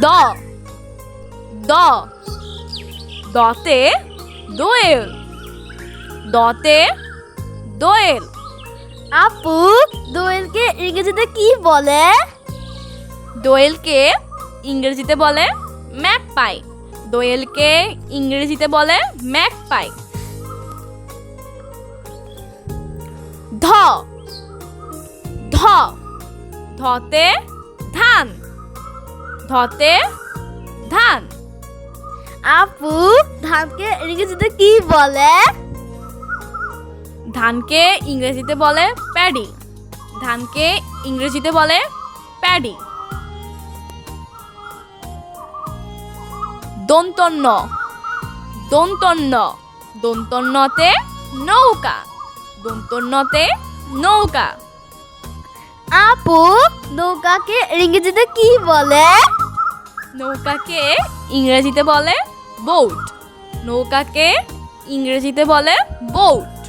দ। দ। দতে দোয়েল। দতে দোয়েল। আপু দোয়েলকে ইংরেজিতে কি বলে? দোয়েলকে ইংরেজিতে বলে ম্যাক পাই দোয়েলকে ইংরেজিতে বলে ম্যাক পাই ধ। ধ। ধতে ধান। ধতে ধান। আপু ধানকে ইংরেজিতে কি বলে? ধানকে ইংরেজিতে বলে প্যাডি। ধানকে ইংরেজিতে বলে প্যাডি। দন্তন্য দন্তন্য দন্তন্যতে নৌকা। দন্তন্যতে নৌকা। আপু নৌকাকে ইংরেজিতে কি বলে? নৌকাকে ইংরেজিতে বলে বোট। নৌকাকে ইংরেজিতে বলে বোট।